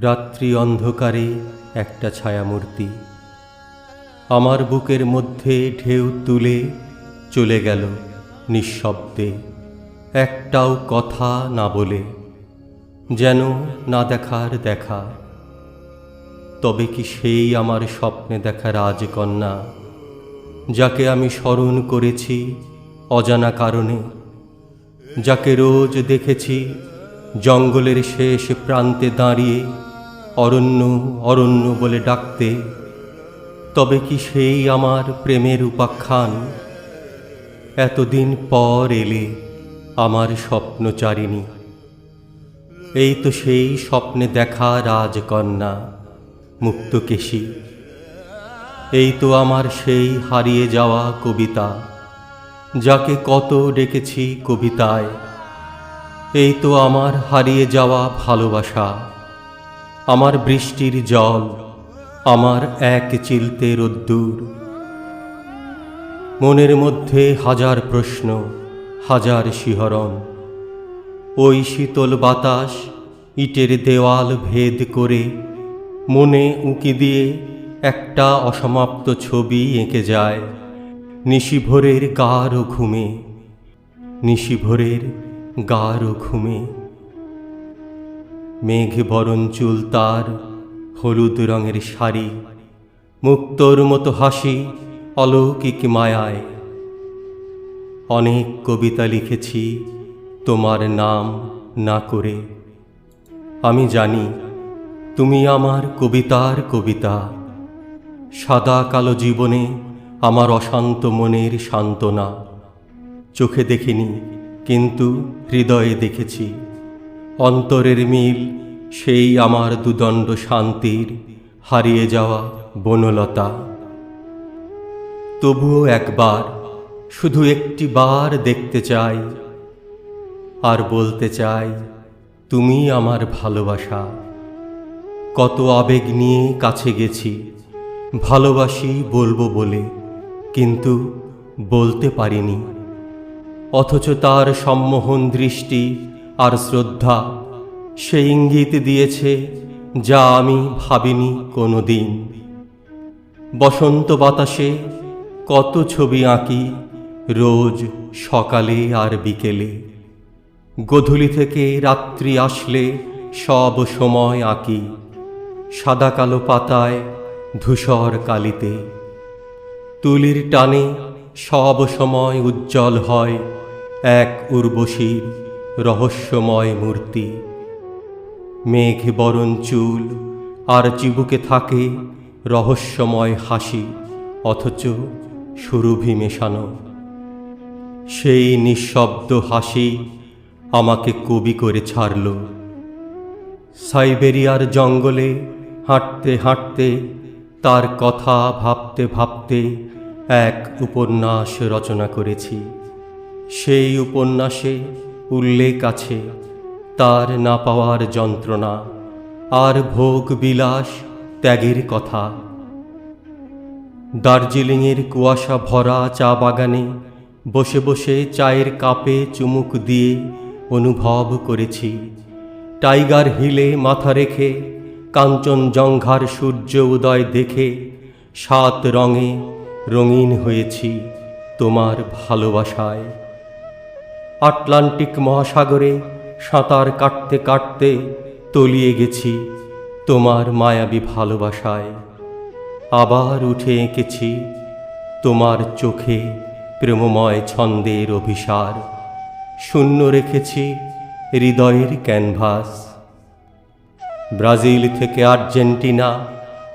রাত্রি অন্ধকারে একটা ছায়ামূর্তি আমার বুকের মধ্যে ঢেউ তুলে চলে গেল নিঃশব্দে। একটাও কথা না বলে যেন না দেখার দেখা। তবে কি সেই আমার স্বপ্নে দেখা রাজকন্যা, যাকে আমি স্মরণ করেছি অজানা কারণে, যাকে রোজ দেখেছি জঙ্গলের শেষ প্রান্তে দাঁড়িয়ে অরণ্য অরণ্য বলে ডাকতে, তবে কি সেই আমার প্রেমের উপাখ্যান? এতদিন পর এলে আমার স্বপ্ন স্বপ্নচারিণী। এই তো সেই স্বপ্নে দেখা রাজকন্যা। মুক্তকেশী এই তো আমার সেই হারিয়ে যাওয়া কবিতা, যাকে কত ডেকেছি কবিতায়। এই তো আমার হারিয়ে যাওয়া ভালোবাসা, আমার বৃষ্টির জল, আমার এক চিলতে রোদ্দুর। মনের মধ্যে হাজার প্রশ্ন, হাজার শিহরণ, ওই শীতল বাতাস, ইটের দেওয়াল ভেদ করে মনে উঁকি দিয়ে একটা অসমাপ্ত ছবি এঁকে যায় নিশিভোরের গাঢ় ঘুমে, নিশিভোরের গাঢ় ঘুমে। মেঘ বরণ চুল তার হলুদ রঙের শাড়ি, মুক্তর মতো হাসি অলৌকিক মায়ায়। অনেক কবিতা লিখেছি তোমার নাম না করে, আমি জানি তুমি আমার কবিতার কবিতা। সাদা কালো জীবনে আমার অশান্ত মনের সান্ত্বনা। চোখে দেখিনি, কিন্তু হৃদয়ে দেখেছি। অন্তরের মিল, সেই আমার দুদণ্ড শান্তির হারিয়ে যাওয়া বনলতা। তবুও একবার, শুধু একটি বার দেখতে চাই। আর বলতে চাই, তুমি আমার ভালোবাসা। কত আবেগ নিয়ে কাছে গেছি। ভালোবাসি বলব বলে, কিন্তু বলতে পারিনি। অথচ তার সম্মোহন দৃষ্টি আর শ্রদ্ধা সে ইঙ্গিত দিয়েছে যা আমি ভাবিনি কোনো দিন বসন্ত বাতাসে কত ছবি আঁকি রোজ সকালে আর বিকেলে। গধূলি থেকে রাত্রি আসলে সব সময় আঁকি। সাদা কালো পাতায় ধূসর কালিতে। তুলির টানে সব সময় উজ্জ্বল হয় এক উর্বশীর রহস্যময় মূর্তি। মেঘ বরণ চুল আর চিবুকে থাকে রহস্যময় হাসি, অথচ সুরভি মেশানো। সেই নিঃশব্দ হাসি আমাকে কবি করে ছাড়ল। সাইবেরিয়ার জঙ্গলে হাঁটতে হাঁটতে, তার কথা ভাবতে ভাবতে এক উপন্যাস রচনা করেছি। সেই উপন্যাসে উল্লেখ আছে, তার না পাওয়ার যন্ত্রণা আর ভোগ বিলাস ত্যাগের কথা। দার্জিলিংয়ের কুয়াশা ভরা চা বাগানে বসে বসে চায়ের কাপে চুমুক দিয়ে অনুভব করেছি। টাইগার হিলে মাথা রেখে কাঞ্চনজঙ্ঘার সূর্য উদয় দেখে সাত রঙে রঙিন হয়েছি তোমার ভালোবাসায়। আটলান্টিক মহাসাগরে সাঁতার কাটতে কাটতে তলিয়ে গেছি তোমার মায়াবী ভালোবাসায়। আবার উঠে এঁকেছি তোমার চোখে প্রেমময় ছন্দের অভিসার। শূন্য রেখেছি হৃদয়ের ক্যানভাস। ব্রাজিল থেকে আর্জেন্টিনা,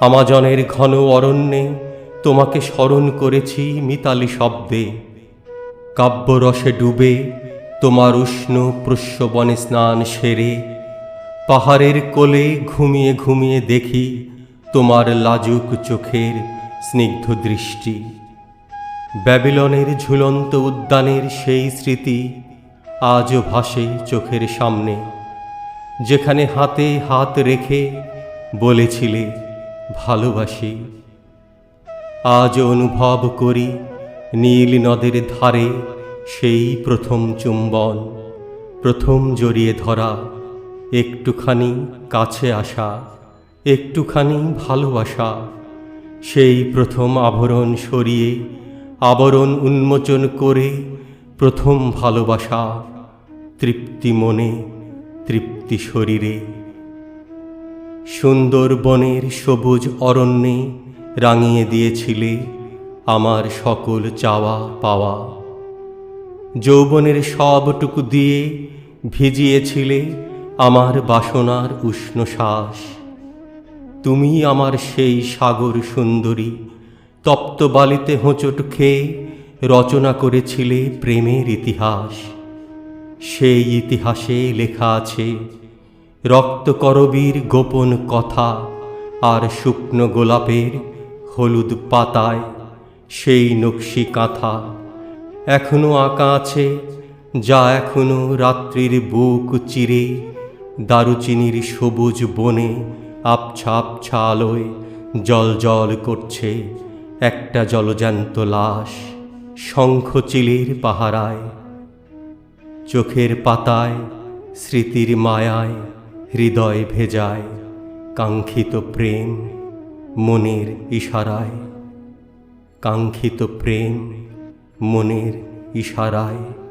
আমাজনের ঘন অরণ্যে তোমাকে স্মরণ করেছি মিতালি শব্দে। কাব্যরসে ডুবে তোমার উষ্ণ প্রস্যবনে স্নান সেরে পাহাড়ের কোলে ঘুমিয়ে ঘুমিয়ে দেখি তোমার লাজুক চোখের স্নিগ্ধ দৃষ্টি। ব্যাবিলনের ঝুলন্ত উদ্যানের সেই স্মৃতি আজও ভাসে চোখের সামনে। যেখানে হাতে হাত রেখে বলেছিলে ভালোবাসি। আজ অনুভব করি নীল নদের ধারে সেই প্রথম চুম্বন, প্রথম জড়িয়ে ধরা, একটুখানি কাছে আসা, একটুখানি ভালোবাসা। সেই প্রথম আবরণ সরিয়ে, আবরণ উন্মোচন করে প্রথম ভালোবাসা, তৃপ্তি মনে তৃপ্তি শরীরে। সুন্দর বনের সবুজ অরণ্যে রাঙিয়ে দিয়েছিলে আমার সকল চাওয়া পাওয়া। যৌবনের সবটুকু দিয়ে ভিজিয়েছিলে আমার বাসনার উষ্ণ শ্বাস। তুমি আমার সেই সাগর সুন্দরী তপ্ত বালিতে হোঁচট খেয়ে রচনা করেছিলে প্রেমের ইতিহাস। সেই ইতিহাসে লেখা আছে রক্তকরবীর গোপন কথা আর শুকনো গোলাপের হলুদ পাতায় সেই নকশি কাঁথা। এখনও আঁকা আছে, যা এখনও রাত্রির বুক চিরে, দারুচিনির সবুজ বনে আবছা আবছা আলোয় জল জল করছে, একটা জলজান্ত লাশ শঙ্খচিলের পাহারায়। চোখের পাতায় স্মৃতির মায়ায় হৃদয় ভেজায় কাঙ্ক্ষিত প্রেম মনের ইশারায়। কাঙ্ক্ষিত প্রেম মনের ইশারায়।